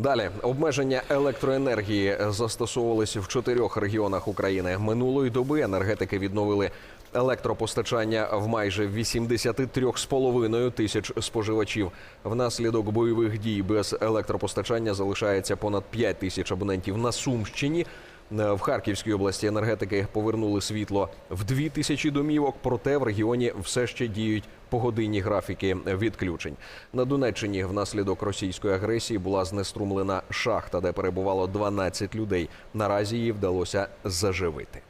Далі обмеження електроенергії застосовувалися в чотирьох регіонах України. Минулої доби енергетики відновили електропостачання в майже 83,5 тисяч споживачів. Внаслідок бойових дій без електропостачання залишається понад 5 тисяч абонентів на Сумщині. В Харківській області енергетики повернули світло в дві тисячі домівок, проте в регіоні все ще діють погодинні графіки відключень. На Донеччині внаслідок російської агресії була знеструмлена шахта, де перебувало 12 людей. Наразі її вдалося заживити.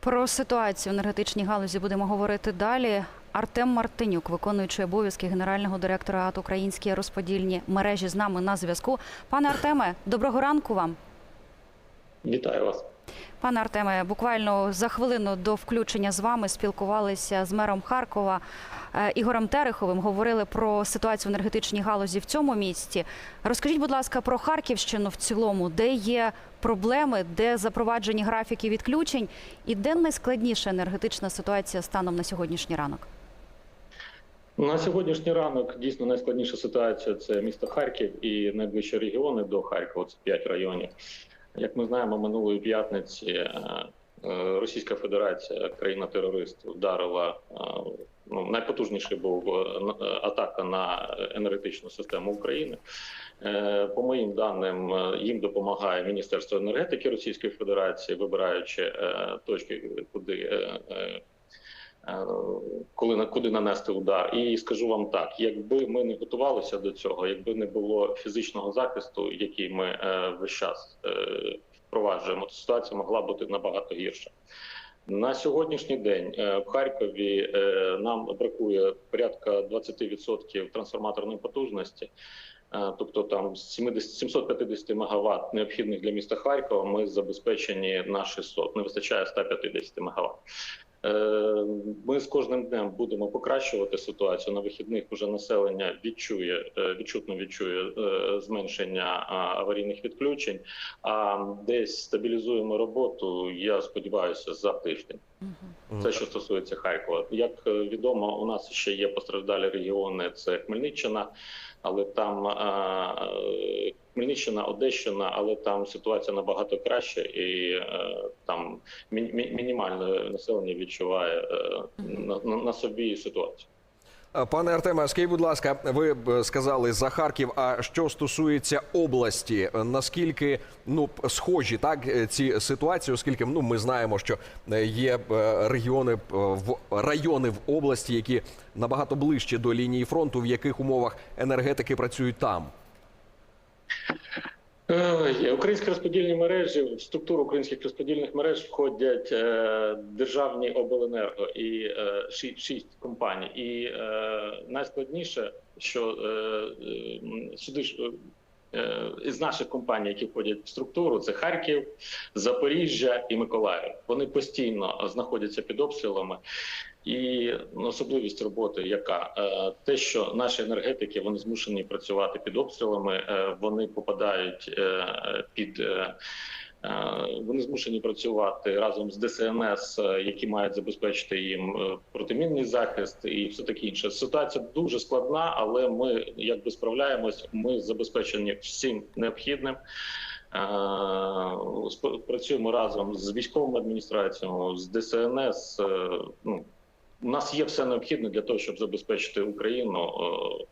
Про ситуацію в енергетичній галузі будемо говорити далі. Артем Мартинюк, виконуючий обов'язки генерального директора АТ «Українські розподільні мережі, з нами на зв'язку. Пане Артеме, доброго ранку вам. Вітаю вас. Пане Артеме, буквально за хвилину до включення з вами спілкувалися з мером Харкова е, Ігорем Тереховим. Говорили про ситуацію в енергетичній галузі в цьому місті. Розкажіть, будь ласка, про Харківщину в цілому, де є проблеми, де запроваджені графіки відключень, і де найскладніша енергетична ситуація станом на сьогоднішній ранок. На сьогоднішній ранок дійсно найскладніша ситуація це місто Харків і найближчі регіони до Харкова. Це 5 районів. Як ми знаємо, минулої п'ятниці е, е, Російська Федерація, країна-терорист, вдарила е, ну, найпотужніший був атака на енергетичну систему України. По моїм даним, їм допомагає Міністерство енергетики Російської Федерації, вибираючи точки, куди. Е, Коли на куди нанести удар, і скажу вам так: якби ми не готувалися до цього, якби не було фізичного захисту, який ми е, весь час е, впроваджуємо, то ситуація могла бути набагато гірша. На сьогоднішній день в Харкові нам бракує порядка 20% трансформаторної потужності. Тобто там з 70 750 МВт необхідних для міста Харкова. Ми забезпечені на 600, не вистачає 150 МВт. Е, Ми з кожним днем будемо покращувати ситуацію. На вихідних уже населення відчує е, відчутно відчує е, зменшення аварійних відключень. А десь стабілізуємо роботу. Я сподіваюся, за тиждень. Це що стосується Харкова. Як відомо, у нас ще є постраждалі регіони. Це Хмельниччина, але там Хмельниччина, Одещина, але там ситуація набагато краща, і е, там мі- мі- мінімальне населення відчуває е, на, на, на собі ситуацію. Пане Артеме, скажіть, будь ласка, ви сказали за Харків. А що стосується області, наскільки ну схожі так е, ці ситуації, оскільки ну ми знаємо, що е, є е, регіони е, в райони в області, які набагато ближче до лінії фронту, в яких умовах енергетики працюють там. Е. Українські розподільні мережі в структуру українських розподільних мереж входять е, державні обленерго і е, шість, компаній. І найскладніше, що сюди ж. Е, Із наших компаній, які входять в структуру, це Харків, Запоріжжя і Миколаїв. Вони постійно знаходяться під обстрілами. І особливість роботи, яка Е, те, що наші енергетики вони змушені працювати під обстрілами, е, вони попадають під. Е, Вони змушені працювати разом з ДСНС, е, які мають забезпечити їм е, протимінний захист і все таке інше. Ситуація дуже складна, але ми якби справляємось. Ми забезпечені всім необхідним. Працюємо разом з військовими адміністраціями, з ДСНС. Ну у нас є все необхідне для того, щоб забезпечити Україну е,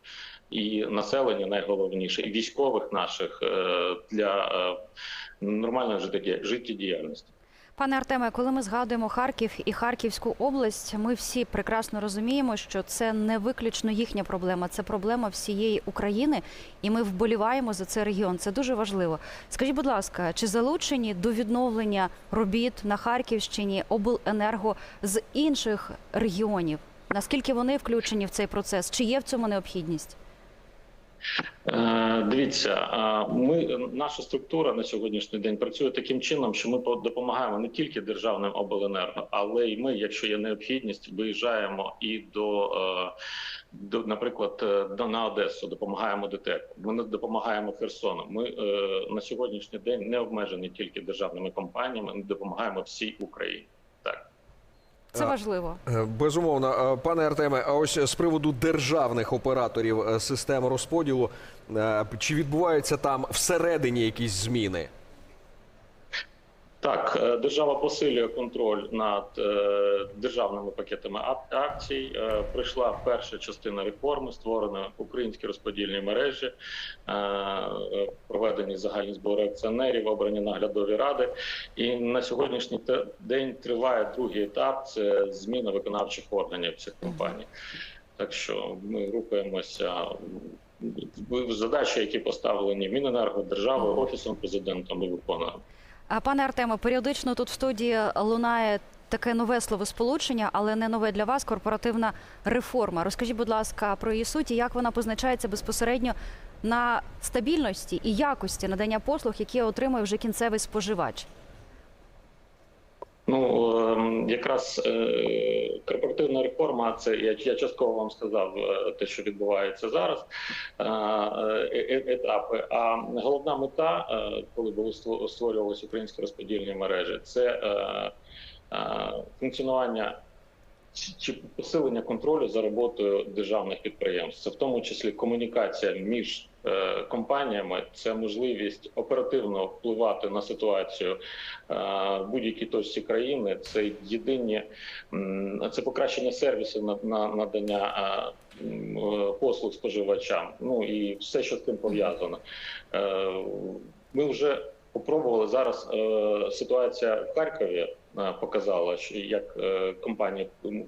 і населення, найголовніше, і військових наших е, для е, нормальної життєдіяльності. Пане Артеме, коли ми згадуємо Харків і Харківську область, ми всі прекрасно розуміємо, що це не виключно їхня проблема, це проблема всієї України, і ми вболіваємо за цей регіон. Це дуже важливо. Скажіть, будь ласка, чи залучені до відновлення робіт на Харківщині обленерго з інших регіонів? Наскільки вони включені в цей процес? Чи є в цьому необхідність? Е, Дивіться, е, ми наша структура на сьогоднішній день працює таким чином, що ми по- допомагаємо не тільки державним обленерго, але й ми, якщо є необхідність, виїжджаємо і до, е, до наприклад, на Одесу, допомагаємо ДТЕК. Ми допомагаємо Херсону. Ми на сьогоднішній день не обмежені тільки державними компаніями, ми допомагаємо всій Україні. Це важливо. Е, Безумовно, Е, пане Артеме, а ось з приводу державних операторів е, систем розподілу, е, чи відбуваються там всередині якісь зміни? Так, е, держава посилює контроль над е, державними пакетами акцій. Е, прийшла перша частина реформи, створено українські розподільні мережі, е, е, проведені загальні збори акціонерів, обрані наглядові ради. І на сьогоднішній день триває другий етап це зміна виконавчих органів цих компаній. Так що ми рухаємося. в- Задачі, які поставлені Міненерго, державою, офісом президента, ми виконуємо. А пане Артеме, періодично тут в студії лунає таке нове словосполучення, але не нове для вас корпоративна реформа. Розкажіть, будь ласка, про її суть і як вона позначається безпосередньо на стабільності і якості надання послуг, які отримує вже кінцевий споживач. Ну ем, якраз е, корпоративна реформа, це я, я частково вам сказав е, те, що відбувається зараз. е, етапи. А головна мета, коли були ство- створювалися українські розподільні мережі, це функціонування чи- посилення контролю за роботою державних підприємств, це в тому числі комунікація між компаніями, це можливість оперативно впливати на ситуацію е, в будь-якій точці країни. Це єдині це покращення сервісу на, на надання е, е, послуг споживачам. Ну і все, що з цим пов'язано. Е, Ми вже попробували зараз. е, Ситуація в Харкові е, показала, що як е, е, м,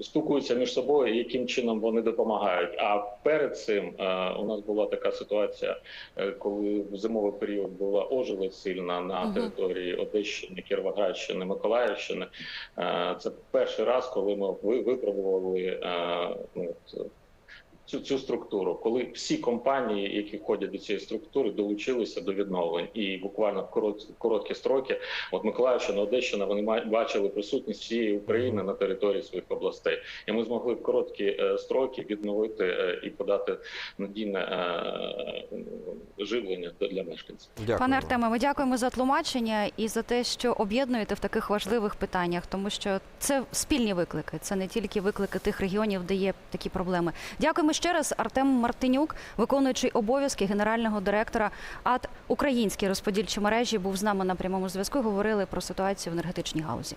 спілкуються між собою, яким чином вони допомагають. А перед цим е, у нас була така ситуація, е, коли в зимовий період була ожила сильна на території Одещини, Кіровоградщини, Миколаївщини. Е, Це перший раз, коли ми випробували е, ну, цю, цю структуру, коли всі компанії, які входять до цієї структури, долучилися до відновлень, і буквально в корот, короткі строки, от Миколаївщина, Одещина, вони бачили присутність всієї України на території своїх областей, і ми змогли в короткі е, строки відновити е, і подати надійне е, живлення для мешканців. Дякую. Пане Артеме, ми дякуємо за тлумачення і за те, що об'єднуєте в таких важливих питаннях, тому що це спільні виклики, це не тільки виклики тих регіонів, де є такі проблеми. Дякуємо ще раз. Артем Мартинюк, виконуючий обов'язки генерального директора АТ Українські розподільчі мережі, був з нами на прямому зв'язку. Говорили про ситуацію в енергетичній галузі.